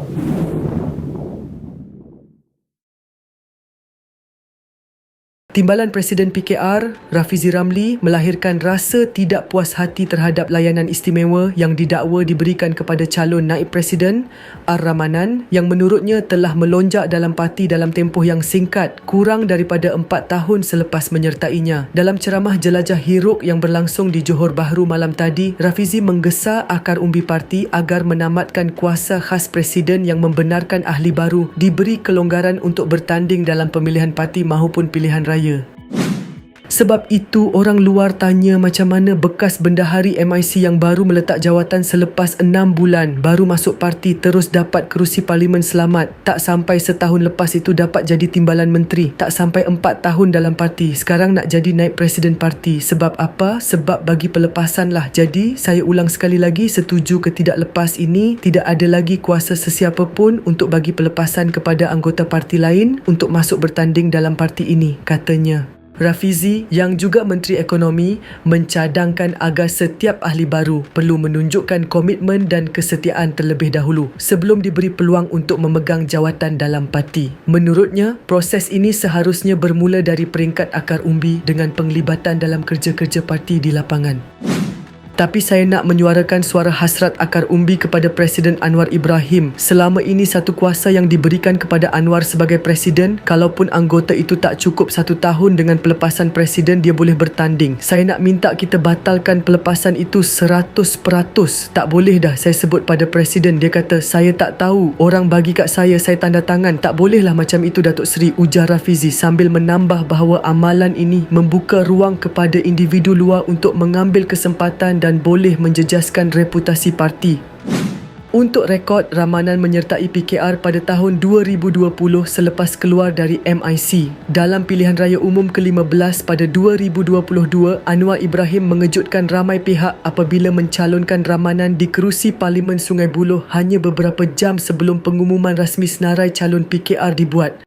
ハハハハ! Timbalan Presiden PKR, Rafizi Ramli melahirkan rasa tidak puas hati terhadap layanan istimewa yang didakwa diberikan kepada calon naib Presiden Ar-Ramanan yang menurutnya telah melonjak dalam parti dalam tempoh yang singkat kurang daripada empat tahun selepas menyertainya. Dalam ceramah jelajah hiruk yang berlangsung di Johor Bahru malam tadi, Rafizi menggesa akar umbi parti agar menamatkan kuasa khas Presiden yang membenarkan ahli baru diberi kelonggaran untuk bertanding dalam pemilihan parti maupun pilihan raya raya. Sebab itu orang luar tanya macam mana bekas bendahari MIC yang baru meletak jawatan selepas 6 bulan baru masuk parti terus dapat kerusi parlimen selamat. Tak sampai setahun lepas itu dapat jadi timbalan menteri. Tak sampai 4 tahun dalam parti. Sekarang nak jadi naib presiden parti. Sebab apa? Sebab bagi pelepasan lah. Jadi saya ulang sekali lagi setuju ke tidak lepas ini tidak ada lagi kuasa sesiapa pun untuk bagi pelepasan kepada anggota parti lain untuk masuk bertanding dalam parti ini katanya. Rafizi yang juga Menteri Ekonomi mencadangkan agar setiap ahli baru perlu menunjukkan komitmen dan kesetiaan terlebih dahulu sebelum diberi peluang untuk memegang jawatan dalam parti. Menurutnya, proses ini seharusnya bermula dari peringkat akar umbi dengan penglibatan dalam kerja-kerja parti di lapangan tapi saya nak menyuarakan suara hasrat akar umbi kepada Presiden Anwar Ibrahim. Selama ini satu kuasa yang diberikan kepada Anwar sebagai Presiden, kalaupun anggota itu tak cukup satu tahun dengan pelepasan Presiden, dia boleh bertanding. Saya nak minta kita batalkan pelepasan itu 100%. Tak boleh dah saya sebut pada Presiden. Dia kata, saya tak tahu. Orang bagi kat saya, saya tanda tangan. Tak bolehlah macam itu Datuk Seri ujar Rafizi sambil menambah bahawa amalan ini membuka ruang kepada individu luar untuk mengambil kesempatan dan dan boleh menjejaskan reputasi parti. Untuk rekod, Ramanan menyertai PKR pada tahun 2020 selepas keluar dari MIC. Dalam pilihan raya umum ke-15 pada 2022, Anwar Ibrahim mengejutkan ramai pihak apabila mencalonkan Ramanan di kerusi Parlimen Sungai Buloh hanya beberapa jam sebelum pengumuman rasmi senarai calon PKR dibuat.